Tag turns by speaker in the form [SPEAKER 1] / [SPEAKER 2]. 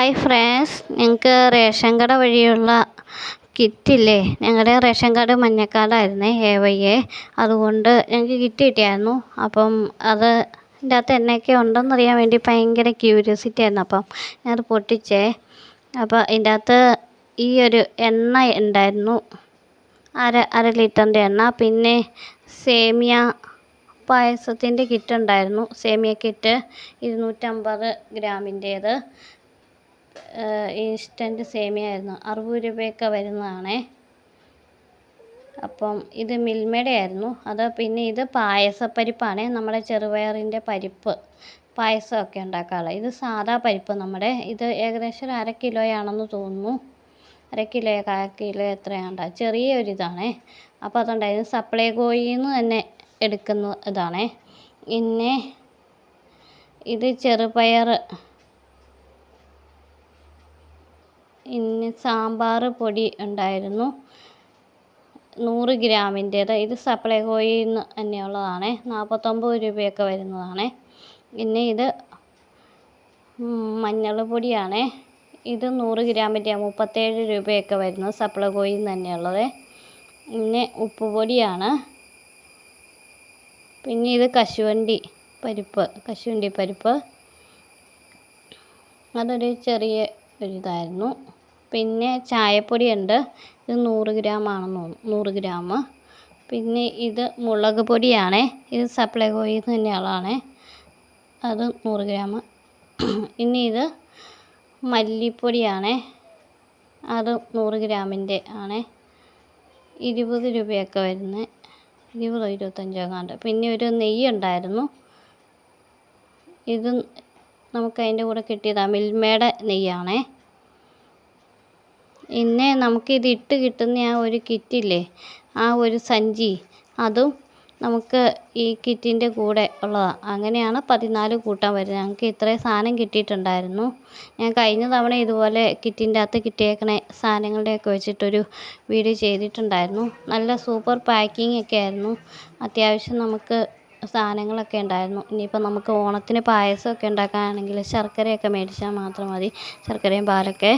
[SPEAKER 1] Hi friends ഞങ്ങൾക്ക് ration കട വഴിയുള്ള കിറ്റില്ലേ? ഞങ്ങളുടെ റേഷൻ കാർഡ് മഞ്ഞക്കാർഡായിരുന്നേ എ അതുകൊണ്ട് ഞങ്ങൾക്ക് കിറ്റ് കിട്ടിയായിരുന്നു. അപ്പം അത് ഇതിന്റെ അകത്ത് എന്നൊക്കെ ഉണ്ടെന്നറിയാൻ വേണ്ടി ഭയങ്കര ക്യൂരിയോസിറ്റി ആയിരുന്നു. അപ്പം ഞാനത് പൊട്ടിച്ചേ അപ്പോൾ ഇതിന്റെ അകത്ത് ഈ ഒരു എണ്ണ ഉണ്ടായിരുന്നു. അര അര ലിറ്ററിന്റെ എണ്ണ. പിന്നെ സേമിയ പായസത്തിന്റെ കിറ്റ് ഉണ്ടായിരുന്നു. സേമിയ കിറ്റ് ഇരുന്നൂറ്റമ്പത് ഗ്രാമിന്റേത് ഇൻസ്റ്റന്റ് സേമിയ ആയിരുന്നു. അറുപത് രൂപയൊക്കെ വരുന്നതാണേ. അപ്പം ഇത് മിൽമയുടെ ആയിരുന്നു. അത് പിന്നെ ഇത് പായസപ്പരിപ്പാണ്. നമ്മുടെ ചെറുപയറിന്റെ പരിപ്പ് പായസമൊക്കെ ഉണ്ടാക്കാറുള്ളത്. ഇത് സാദാ പരിപ്പ് നമ്മുടെ. ഇത് ഏകദേശം ഒരു അര കിലോയാണെന്ന് തോന്നുന്നു. അര കിലോ കാൽ കിലോ എത്രയാണ്ട? ചെറിയൊരിതാണേ. അപ്പോൾ അതുണ്ടായിരുന്നു സപ്ലൈ കോയിൽ നിന്ന് തന്നെ എടുക്കുന്ന ഇതാണേ. പിന്നെ ഇത് ചെറുപയർ പിന്നെ സാമ്പാർ പൊടി ഉണ്ടായിരുന്നു. നൂറ് ഗ്രാമിന്റേത്. ഇത് സപ്ലൈകോയിൽ നിന്ന് തന്നെയുള്ളതാണേ. നാൽപ്പത്തൊമ്പത് രൂപയൊക്കെ വരുന്നതാണ്. പിന്നെ ഇത് മഞ്ഞൾ പൊടിയാണേ. ഇത് നൂറ് ഗ്രാമിന്റെ മുപ്പത്തേഴ് രൂപയൊക്കെ വരുന്നത് സപ്ലൈകോയിൽ നിന്ന് തന്നെയുള്ളത്. പിന്നെ ഉപ്പ് പൊടിയാണ്. പിന്നെ ഇത് കശുവണ്ടി പരിപ്പ് കശുവണ്ടി പരിപ്പ്. അതൊരു ചെറിയ ഒരിതായിരുന്നു. പിന്നെ ചായപ്പൊടി ഉണ്ട് ഇത് നൂറ് ഗ്രാം ആണെന്ന് തോന്നുന്നു. നൂറ് ഗ്രാം. പിന്നെ ഇത് മുളക് പൊടിയാണേ. ഇത് സപ്ലൈകോയിൽ നിന്ന് തന്നെയുള്ളതാണേ അത് നൂറ് ഗ്രാം. ഇനി ഇത് മല്ലിപ്പൊടിയാണേ. അത് നൂറ് ഗ്രാമിന്റെ ആണേ. ഇരുപത് രൂപയൊക്കെ വരുന്നത് ഇരുപതോ ഇരുപത്തഞ്ചോ കാണ്ട് പിന്നെ ഒരു നെയ്യ് ഉണ്ടായിരുന്നു. ഇത് നമുക്ക് അതിന്റെ കൂടെ കിട്ടിയതാണ് മിൽമയുടെ നെയ്യാണേ. പിന്നെ നമുക്കിത് ഇട്ട് കിട്ടുന്ന ആ ഒരു കിറ്റില്ലേ ആ ഒരു സഞ്ചി അതും നമുക്ക് ഈ കിറ്റിന്റെ കൂടെ ഉള്ളതാണ് അങ്ങനെയാണ് പതിനാല് കൂട്ടം വരുന്നത്. ഞങ്ങൾക്ക് ഇത്രയും സാധനം കിട്ടിയിട്ടുണ്ടായിരുന്നു. ഞാൻ കഴിഞ്ഞ തവണ ഇതുപോലെ കിറ്റിന്റെ അകത്ത് കിട്ടിയേക്കണ സാധനങ്ങളുടെയൊക്കെ വെച്ചിട്ടൊരു വീഡിയോ ചെയ്തിട്ടുണ്ടായിരുന്നു. നല്ല സൂപ്പർ പാക്കിംഗ് ഒക്കെ ആയിരുന്നു. അത്യാവശ്യം നമുക്ക് സാധനങ്ങളൊക്കെ ഉണ്ടായിരുന്നു. ഇനിയിപ്പോൾ നമുക്ക് ഓണത്തിന് പായസമൊക്കെ ഉണ്ടാക്കാനാണെങ്കിൽ ശർക്കരയൊക്കെ മേടിച്ചാൽ മാത്രം മതി. ശർക്കരയും പാലൊക്കെ.